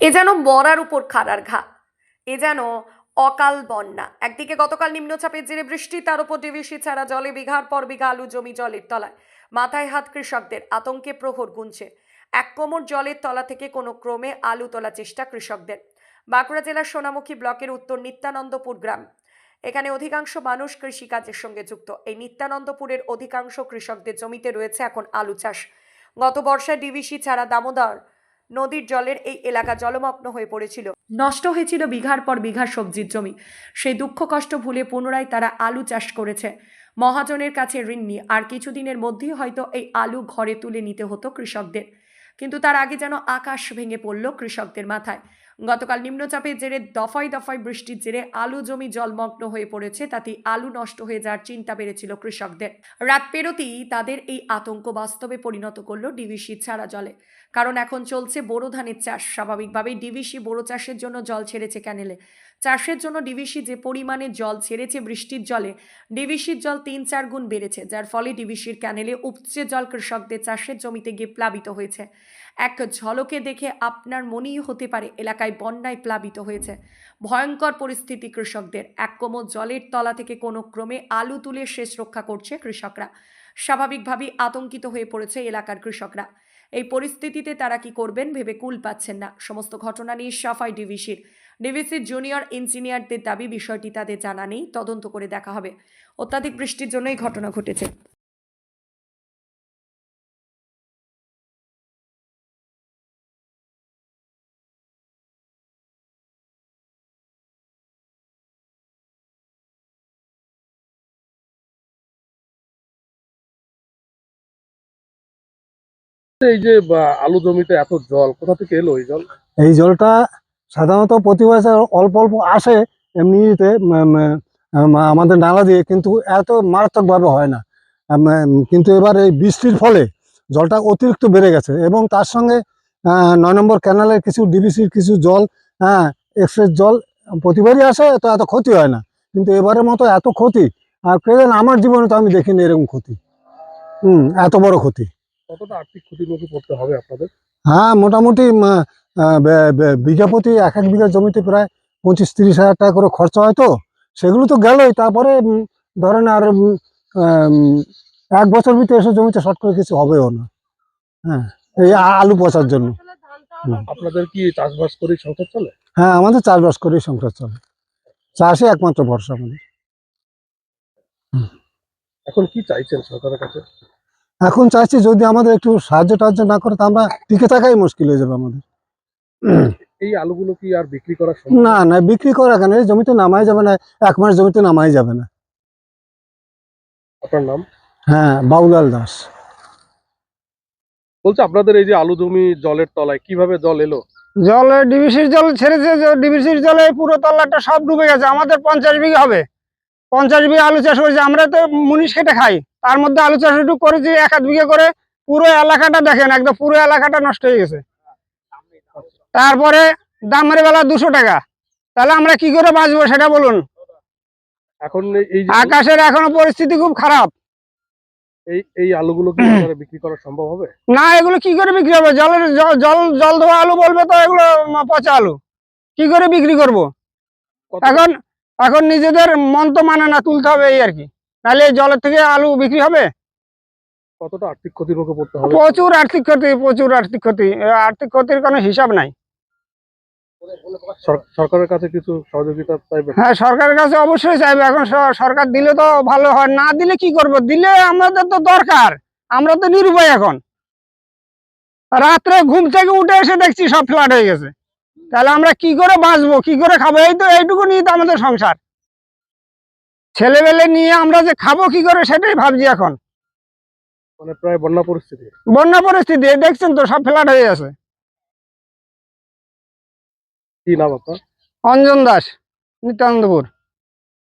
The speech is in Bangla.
এ যেন মরার উপর খাড়ার ঘা, এ যেন অকাল বন্যা। একদিকে গতকাল নিম্নচাপের জেরে বৃষ্টি, তার উপর ডিভিসি ছাড়া জলে বিঘার পর বিঘা আলু জমি জলের তলায়। মাথায় হাত কৃষকদের, আতঙ্কে প্রহর গুনছে। এক কোমর জলের তলা থেকে কোনো ক্রমে আলু তোলা চেষ্টা কৃষকদের। বাঁকুড়া জেলার সোনামুখী ব্লকের উত্তর নিত্যানন্দপুর গ্রাম। এখানে অধিকাংশ মানুষ কৃষিকাজের সঙ্গে যুক্ত। এই নিত্যানন্দপুরের অধিকাংশ কৃষকদের জমিতে রয়েছে এখন আলু চাষ। গত বর্ষায় ডিভিসি ছাড়া দামোদর নদীর জলের এই এলাকা জলমগ্ন হয়ে পড়েছিল। নষ্ট হয়েছিল বিঘার পর বিঘা সবজির জমি। সেই দুঃখ কষ্ট ভুলে পুনরায় তারা আলু চাষ করেছে। মহাজনের কাছে ঋণ নিয়ে আর কিছুদিনের মধ্যেই হয়তো এই আলু ঘরে তুলে নিতে হতো কৃষকদের। কিন্তু তার আগে যেন আকাশ ভেঙে পড়ল কৃষকদের মাথায়। গতকাল নিম্নচাপের জেরে, দফায় দফায় বৃষ্টির জেরে আলু জমি জলমগ্ন হয়ে পড়েছে, তাতে আলু নষ্ট হয়ে যাওয়ার চিন্তা বেড়েছিল কৃষকদের। রাত পেরোতেই তাদের এই আতঙ্ক বাস্তবে পরিণত করল ডিভিসি ছাড়া জলে। কারণ এখন চলছে বোরো ধানের চাষ। স্বাভাবিকভাবেই ডিভিসি বোরো চাষের জন্য জল ছেড়েছে ক্যানেলে। চাষের জন্য ডিভিসি যে পরিমাণে জল ছেড়েছে বৃষ্টির জলে, ডিভিসির জল তিন চার গুণ বেড়েছে, যার ফলে ডিভিসির ক্যানেলে উপচে জল কৃষকদের চাষের জমিতে গিয়ে প্লাবিত হয়েছে। এক ঝলকে দেখে আপনার মনেই হতে পারে এলাকায় বন্যায় প্লাবিত হয়েছে। ভয়ঙ্কর পরিস্থিতি কৃষকদের। এক কোমর জলের তলা থেকে কোনো ক্রমে আলু তুলে শেষ রক্ষা করছে কৃষকরা। স্বাভাবিকভাবেই আতঙ্কিত হয়ে পড়েছে এলাকার কৃষকরা। এই পরিস্থিতিতে তারা কি করবেন ভেবে কুল পাচ্ছেন না। সমস্ত ঘটনা নিয়ে সাফাই ডিভিসির। ডিভিসির জুনিয়র ইঞ্জিনিয়ারদের দাবি বিষয়টি তাদের জানা নেই। তদন্ত করে দেখা হবে। অত্যাধিক বৃষ্টির জন্য এই ঘটনা ঘটেছে। এই যে আলু জমিতে এত জল, কোথা থেকে এলো এই জল? এই জলটা সাধারণত প্রতি অল্প অল্প আসে এমনিতে আমাদের নালা দিয়ে, কিন্তু এত মারাত্মকভাবে হয় না। কিন্তু এবার এই বৃষ্টির ফলে জলটা অতিরিক্ত বেড়ে গেছে এবং তার সঙ্গে নয় নম্বর ক্যানালের কিছু ডিবিসির কিছু জল হ্যাঁ এক্সপ্রেস জল প্রতিবারই আসে, তো এত ক্ষতি হয় না। কিন্তু এবারের মতো এত ক্ষতি, আর আমার জীবনে তো আমি দেখিনি এরকম ক্ষতি। হুম এত বড় ক্ষতি। কতটা আর্থিক ক্ষতির মুখে পড়তে হবে আপনাদের? হ্যাঁ মোটামুটি বিঘা প্রতি এক এক বিঘা জমিতে প্রায় পঁচিশ তিরিশ হাজার টাকা করে খরচা হয় তো। সেগুলো তো গেলই তারপরে ধরেন আর এক বছর ভিতরে এসে জমিতে শর্ট করে কিছু হবেও না। হ্যাঁ এই আলু পচার জন্য। আপনাদের কি চাষবাস করে সংসার চলে? হ্যাঁ আমাদের চাষবাস করেই সংসার চলে। চাষে একমাত্র ভরসা আমাদের। এখন কি চাইছেন সরকারের কাছে? এখন চাইছি যদি আমাদের একটু সাহায্য টাহায্য না করে তো আমরা টিকে থাকাই মুশকিল হয়ে যাবে আমাদের। এই আলুগুলো কি আর বিক্রি করা না না বিক্রি করা কেন? এই জমিতে নামাই যাবে না এক মাস জমিতে নামাই যাবে না। আপনার নাম? হ্যাঁ বাবুলাল দাস। বলছে আপনাদের এই যে আলু জমি জলের তলায় কীভাবে জল এলো? জল ডিবিসির জল ছেড়েছে ডিবিসির জলে পুরো তল্লাটা সব ডুবে গেছে। আমাদের পঞ্চাশ বিঘা হবে। পঞ্চাশ বিঘা আলু চাষ করেছি আমরা তো মুনিশ খেটে খাই। তার মধ্যে আলু চাষ একটু করেছি এক আধ বিঘা করে পুরো এলাকাটা দেখেন একদম পুরো এলাকাটা নষ্ট হয়ে গেছে। তারপরে দামের বেলা দুশো টাকা। তাহলে আমরা কি করে বাঁচবো সেটা বলুন। এখন আকাশের এখনও পরিস্থিতি খুব খারাপ। এই এই আলুগুলো কি বিক্রি করা সম্ভব হবে? না এগুলো কি করে বিক্রি হবে? জলের জল জল ধোয়া আলু বলবে তো এগুলো পচা আলু। কি করে বিক্রি করব? এখন এখন নিজেদের মন তো মানে না তুলতে হবে এই আর কি। এই জলের থেকে আলু বিক্রি হবে? কতটা আর্থিক ক্ষতির মুখে পড়তে হবে? প্রচুর আর্থিক ক্ষতি প্রচুর আর্থিক ক্ষতি। আর্থিক ক্ষতির কোনো হিসাব নাই। সরকারের কাছে কিছু সহযোগিতা চাইবেন? হ্যাঁ সরকারের কাছে অবশ্যই চাইবে। এখন সরকার দিলে তো ভালো হয় না দিলে কি করব? দিলে আমাদের তো দরকার। আমরা তো নিরুপায় এখন। রাত্রে ঘুম থেকে উঠে এসে দেখছি সব ফ্ল্যাট হয়ে গেছে। তাহলে আমরা কি করে বাঁচবো? কি করে খাব? এই তো এইটুকু নিয়ে তো আমাদের সংসার। ছেলেবেলে নিয়ে আমরা যে খাব কি করে সেটাই ভাবছি এখন। মানে প্রায় বন্যা পরিস্থিতি। বন্যা পরিস্থিতি দেখছেন তো সব ফ্ল্যাট হয়ে আছে কি নাম আপনার? অঞ্জন দাস নিত্যানন্দপুর